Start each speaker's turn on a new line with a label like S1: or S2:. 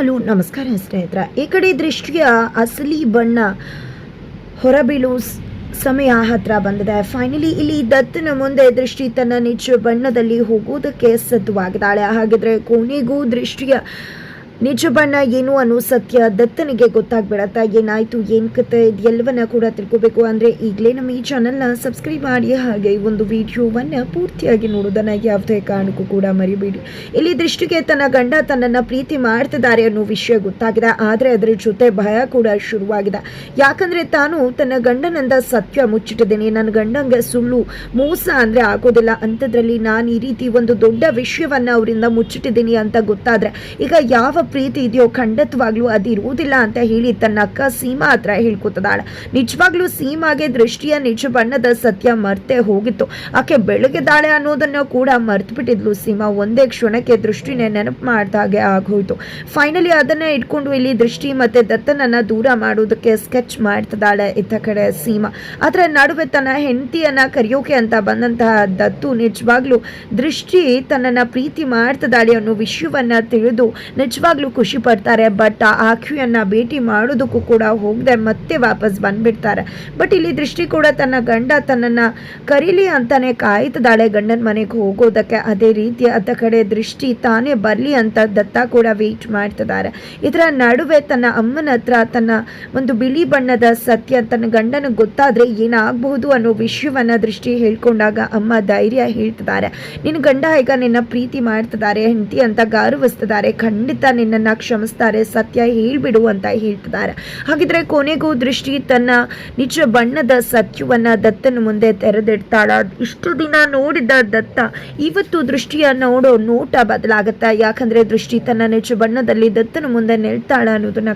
S1: Hello, ನಮಸ್ಕಾರ ಸ್ನೇಹಿತರ. ಈ ಕಡೆ ದೃಷ್ಟಿಯ ಅಸಲಿ ಬಣ್ಣ ಹೊರಬೀಳು ಸಮಯ ಹತ್ರ ಬಂದಿದೆ. ಫೈನಲಿ ಇಲ್ಲಿ ದತ್ತನ ಮುಂದೆ ದೃಷ್ಟಿ ತನ್ನ ನಿಜ ಬಣ್ಣದಲ್ಲಿ ಹೋಗುವುದಕ್ಕೆ ಸಿದ್ಧವಾಗಿದ್ದಾಳೆ. ಹಾಗಿದ್ರೆ ಕೊನೆಗೂ ದೃಷ್ಟಿಯ ನಿಜ ಬಣ್ಣ ಏನು ಅನ್ನೋ ಸತ್ಯ ದತ್ತನಿಗೆ ಗೊತ್ತಾಗ್ಬಿಡತ್ತಾ ಏನಾಯ್ತು, ಏನ್ ಕತೆ ಇದೆಲ್ಲವನ್ನ ಕೂಡ ತಿಳ್ಕೊಬೇಕು. ಅಂದ್ರೆ ಈಗಲೇ ನಮ್ಮ ಈ ಚಾನಲ್ನ ಸಬ್ಸ್ಕ್ರೈಬ್ ಮಾಡಿ, ಹಾಗೆ ಒಂದು ವಿಡಿಯೋವನ್ನ ಪೂರ್ತಿಯಾಗಿ ನೋಡೋದನ್ನ ಯಾವುದೇ ಕಾರಣಕ್ಕೂ ಕೂಡ ಮರಿಬೇಡಿ. ಇಲ್ಲಿ ದೃಷ್ಟಿಗೆ ತನ್ನ ಗಂಡ ತನ್ನನ್ನ ಪ್ರೀತಿ ಮಾಡ್ತಿದ್ದಾರೆ ಅನ್ನೋ ವಿಷಯ ಗೊತ್ತಾಗಿದೆ. ಆದ್ರೆ ಅದರ ಜೊತೆ ಭಯ ಕೂಡ ಶುರುವಾಗಿದೆ. ಯಾಕಂದ್ರೆ ತಾನು ತನ್ನ ಗಂಡನಿಂದ ಸತ್ಯ ಮುಚ್ಚಿಟ್ಟಿದ್ದೇನೆ. ನನ್ನ ಗಂಡಂಗೆ ಸುಳ್ಳು ಮೋಸ ಅಂದ್ರೆ ಆಗೋದಿಲ್ಲ. ಅಂಥದ್ರಲ್ಲಿ ನಾನು ಈ ರೀತಿ ಒಂದು ದೊಡ್ಡ ವಿಷಯವನ್ನ ಅವರಿಂದ ಮುಚ್ಚಿಟ್ಟಿದ್ದೀನಿ ಅಂತ ಗೊತ್ತಾದ್ರೆ, ಈಗ ಯಾವ ಪ್ರೀತಿ ಇದೆಯೋ, ಖಂಡಿತವಾಗ್ಲೂ ಅದು ಇರುವುದಿಲ್ಲ ಅಂತ ಹೇಳಿ ತನ್ನ ಅಕ್ಕ ಸೀಮಾ ಹತ್ರ ಹೇಳ್ಕೊತದಾಳೆ. ನಿಜವಾಗ್ಲೂ ಸೀಮಾಗೆ ದೃಷ್ಟಿಯ ನಿಜ ಬಣ್ಣದ ಸತ್ಯ ಮರ್ತೆ ಹೋಗಿತ್ತು. ಆಕೆ ಬೆಳಗ್ಗೆದಾಳೆ ಅನ್ನೋದನ್ನ ಕೂಡ ಮರ್ತು ಬಿಟ್ಟಿದ್ಲು ಸೀಮಾ. ಒಂದೇ ಕ್ಷಣಕ್ಕೆ ದೃಷ್ಟಿನೇ ನೆನಪು ಮಾಡ್ದಾಗೆ ಆಗೋಯ್ತು. ಫೈನಲಿ ಅದನ್ನ ಇಟ್ಕೊಂಡು ಇಲ್ಲಿ ದೃಷ್ಟಿ ಮತ್ತೆ ದತ್ತನನ್ನ ದೂರ ಮಾಡೋದಕ್ಕೆ ಸ್ಕೆಚ್ ಮಾಡ್ತದಾಳೆ ಇತ್ತ ಕಡೆ ಸೀಮಾ. ಅದರ ನಡುವೆ ತನ್ನ ಹೆಂಡತಿಯನ್ನ ಕರೆಯೋಕೆ ಅಂತ ಬಂದಂತಹ ದತ್ತು ನಿಜವಾಗ್ಲೂ ದೃಷ್ಟಿ ತನ್ನನ್ನ ಪ್ರೀತಿ ಮಾಡ್ತದಾಳೆ ಅನ್ನೋ ವಿಷಯವನ್ನ ತಿಳಿದು ನಿಜವಾಗ್ಲೂ ಖುಷಿ ಪಡ್ತಾರೆ ಬಟ್ ಆ ಆಖ್ವಿಯನ್ನ ಭೇಟಿ ಮಾಡೋದಕ್ಕೂ ಕೂಡ ಹೋಗದೆ ಮತ್ತೆ ವಾಪಸ್ ಬಂದ್ಬಿಡ್ತಾರೆ. ಬಟ್ ಇಲ್ಲಿ ದೃಷ್ಟಿ ಕೂಡ ತನ್ನ ಗಂಡ ತನ್ನನ್ನ ಕರೀಲಿ ಅಂತಾನೆ ಕಾಯ್ತದಾಳೆ ಗಂಡನ ಮನೆಗೆ ಹೋಗೋದಕ್ಕೆ. ಅದೇ ರೀತಿ ಅತ್ತ ಕಡೆ ದೃಷ್ಟಿ ತಾನೇ ಬರಲಿ ಅಂತ ದತ್ತ ಕೂಡ ವೇಟ್ ಮಾಡ್ತಿದ್ದಾರೆ. ಇದರ ನಡುವೆ ತನ್ನ ಅಮ್ಮನ ಹತ್ರ ತನ್ನ ಒಂದು ಬಿಳಿ ಬಣ್ಣದ ಸತ್ಯ ತನ್ನ ಗಂಡನ ಗೊತ್ತಾದ್ರೆ ಏನಾಗಬಹುದು ಅನ್ನೋ ವಿಷಯವನ್ನು ದೃಷ್ಟಿ ಹೇಳ್ಕೊಂಡಾಗ ಅಮ್ಮ ಧೈರ್ಯ ಹೇಳ್ತಿದ್ದಾರೆ. ನಿನ್ನ ಗಂಡ ಈಗ ನಿನ್ನ ಪ್ರೀತಿ ಮಾಡ್ತಿದ್ದಾರೆ, ಹೆಂಡತಿ ಅಂತ ಗೌರವಿಸ್ತಿದ್ದಾರೆ. ಖಂಡಿತ ನಿನ್ನನ್ನ ಕ್ಷಮಿಸ್ತಾರೆ, ಸತ್ಯ ಹೇಳ್ಬಿಡು ಅಂತ ಹೇಳ್ತಿದ್ದಾರೆ. ಹಾಗಿದ್ರೆ ಕೊನೆಗೂ ದೃಷ್ಟಿ ತನ್ನ ನಿಜ ಬಣ್ಣದ ಸತ್ಯವನ್ನ ದತ್ತನ ಮುಂದೆ ತೆರೆದಿಡ್ತಾಳ. ಇಷ್ಟು ದಿನ ನೋಡಿದ ದತ್ತ ಇವತ್ತು ದೃಷ್ಟಿಯ ನೋಡೋ ನೋಟ ಬದಲಾಗತ್ತ? ಯಾಕಂದ್ರೆ ದೃಷ್ಟಿ ತನ್ನ ನಿಜ ಬಣ್ಣದಲ್ಲಿ ದತ್ತನ ಮುಂದೆ ನಿಲ್ತಾಳ ಅನ್ನೋದನ್ನ